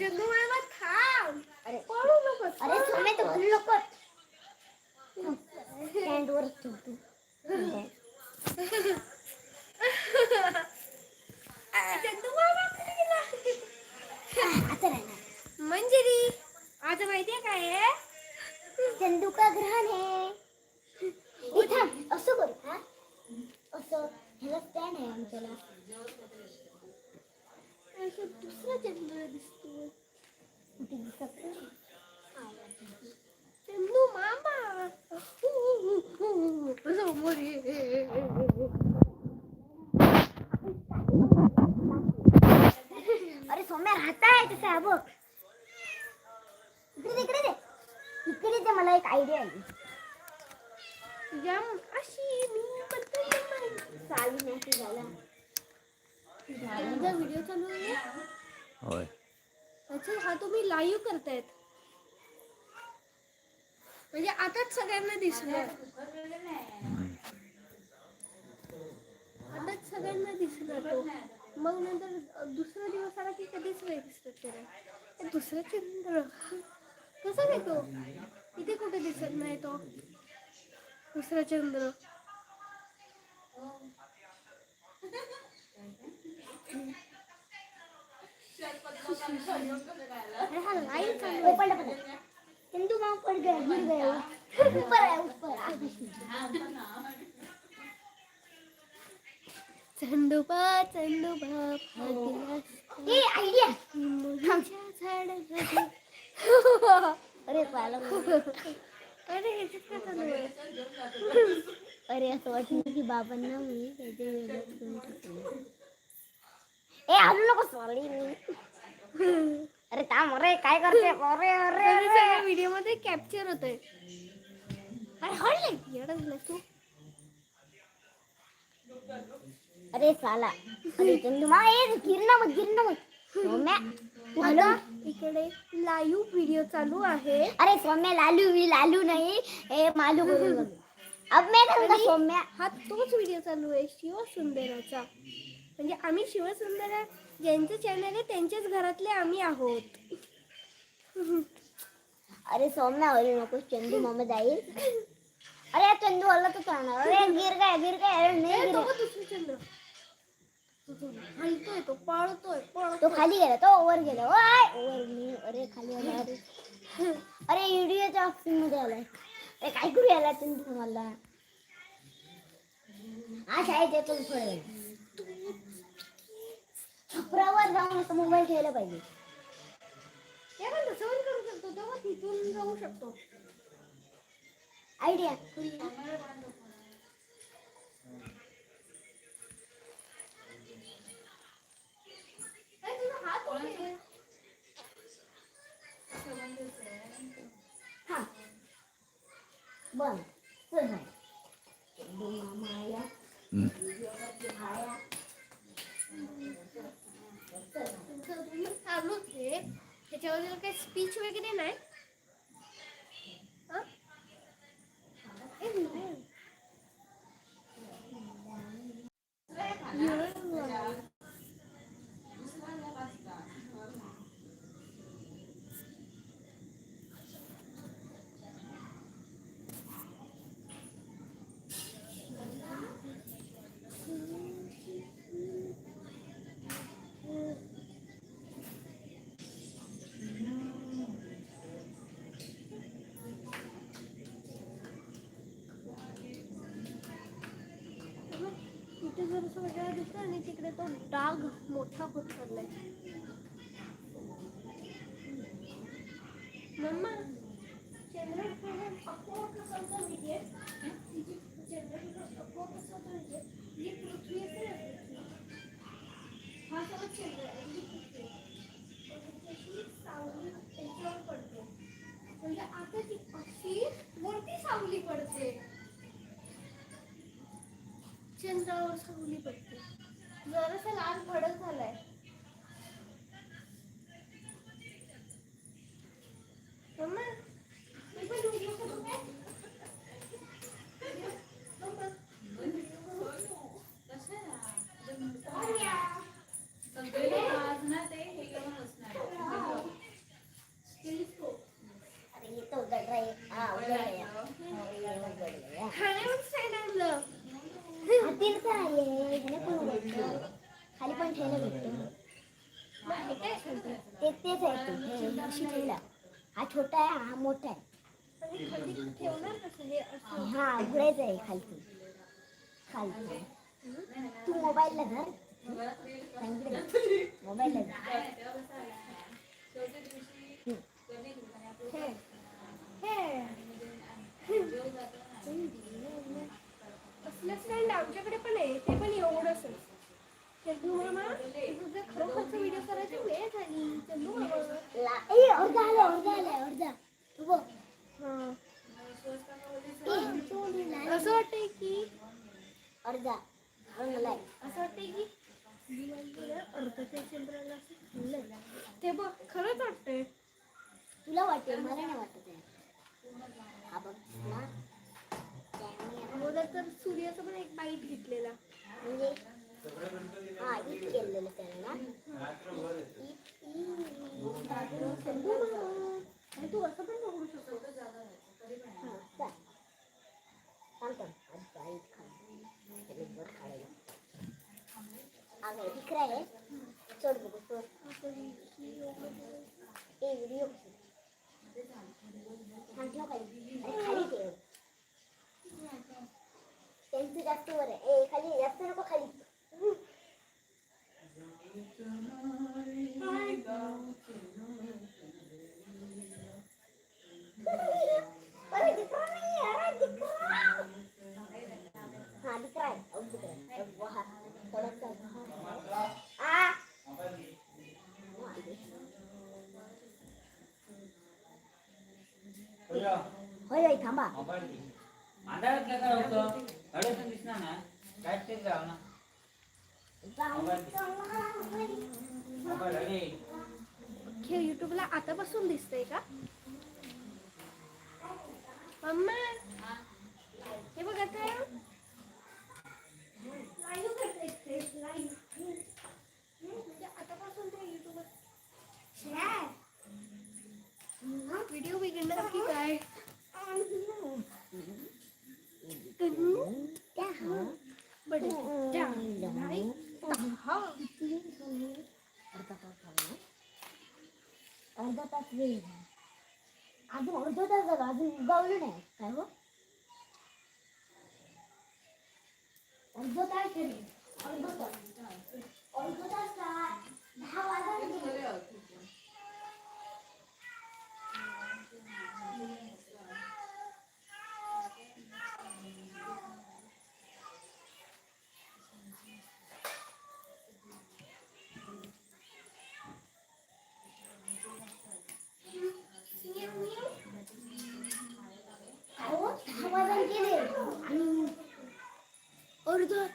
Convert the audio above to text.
जग्गू मामा थांब. अरे. पळू नको अरे सोमे तू घालू नको स्टँड वर ठेव तू. जग्गू मामा कुठे गेला? आता राहणार. मंजिरी आज माहितीये काय आहे चंदू का ग्रहण है? इथं असं करू हा? असं ह्याला स्टँड आहे आमच्याला. दुसरा चंद्र दिसतो कुठे दिसत नाही. चंदू मामा समोर. अरे सौम्या राहता आहे तसं हा बघ इकडे इकडे दे इकडे दे मला एक आयडिया आली यम अशी मी नाही चालू नाही झाला त्यांचा व्हिडिओ चालू आहे होय. अच्छा हा तुम्ही लाईव्ह करतायत. म्हणजे आताच सगळ्यांना दिसणार आताच सगळ्यांना दिसणार तो. मग नंतर दुसरा दिवस आला की कधीच नाही दिसत त्याला. दुसरा चंद्र. कसा काय तो? इथे कुठे दिसत नाही तो? दुसरा चंद्र. हा. चंदू मामा पड़ गया गिर. ऊपर है ऊपर चंदोबा चंदोबा. अरे पाला अरे अरे असं वाटलं की बाबांना मी करून टाकलं. ए हलू नको सॉरी मी अरे थांब अरे काय करते? अरे अरे हे अरे. सगळ्या व्हिडिओमध्ये कॅप्चर होत आहे अरे हळले येडा झाला तू. अरे साला अरे चंदू मा ए गिरणं मत गिरणं मत सौम्या. आता इकडे लाईव्ह व्हिडिओ चालू आहे. अरे सौम्या लालू मी लालू नाही. ए मालू करून बघ. अब मैं करूंगा आणि सौम्या. हा तोच व्हिडिओ चालू आहे शिवसुंदराचा. म्हणजे आम्ही शिवसुंदरा ज्यांचं चॅनल आहे त्यांच्याच घरातले आम्ही आहोत. अरे सौम्या हलू नको चंदू मामा जाईल. अरे हा चंदू हल्ला तो चालणार. अरे गिर काय गिर काय? अरे नाही तो गिर. हलतोय तो पळतोय तो खाली गेला तो ओवर गेला. ओय! ओवर मी अरे खाली आला. अरे अरे व्हिडिओच्या ऑप्शनमध्ये आलाय. अरे काय करू याला चंदू मला? हा शाळेत येतो थोड्या छपरावर जाऊन असं मोबाईल ठेवला पाहिजे. ते पण तसं पण करू शकतो तेव्हा तिथून जाऊ शकतो. आयडिया ए, तुझा हात कुठे आहे? हा. बन चल हाय चंदू मामा आया हम्म. आया चल तुमचं आलोच आहे त्याच्यावर काही स्पीच वगैरे नाही. इथे जरासं वेगळं दिसतं आणि तिकडे तो डाग मोठा होत चाललाय. मम्मा चंद्रग्रहण खाली पण ठेवलं भेटतो तेच आहे हा छोटा आहे हा मोठा आहे हा उघडायचं आहे खालती खालती तू मोबाईलला धर मोबाईलला आमच्याकडे पण आहे ते पण एवढंच चंदू मामा तुझं खरोखरचा व्हिडिओ करायची वेळ झाली. चंदू मामा. ला- ए अर्धा आलं अर्धा आलं अर्धा तू बघ. हा. ए, तो लिहिला. असं वाटतंय की अर्धा. असं वाटतंय की अर्धाच्या चंद्राला. ते बघ खरंच वाटतंय. तुला वाटेल मला नाही वाटत आहे. हा बघ अगोदर तर सूर्याचा पण एक बाईट घेतलेला म्हणजे हा ईट केलेलं त्याने. ना तू असं पण बघू शकतो. हा, चल. थांब, खाली. आहे. बघू सोड ए व्हिडिओ. म्हटलं खाली त्यांचं जास्त वर आहे ए खाली जास्त नको खाली हा दिकरा आहे. थोडासा. आ होय होय थांबा अंधारात काय करावं हळद दिसणार ना. काय ते जाव ना. मोबाईल अरे. हे युट्यूबला आतापासून दिसतंय का? मम्मा हे बघ आता आतापासून ते युट्यूबवर व्हिडिओ बिघडणार की काय? अर्धा तास वेळ अजून अर्धा तास झाला अजून उगावलं नाही काय हो अर्धा तास अर्धा तास अर्धा तास दहा वाजता Arda.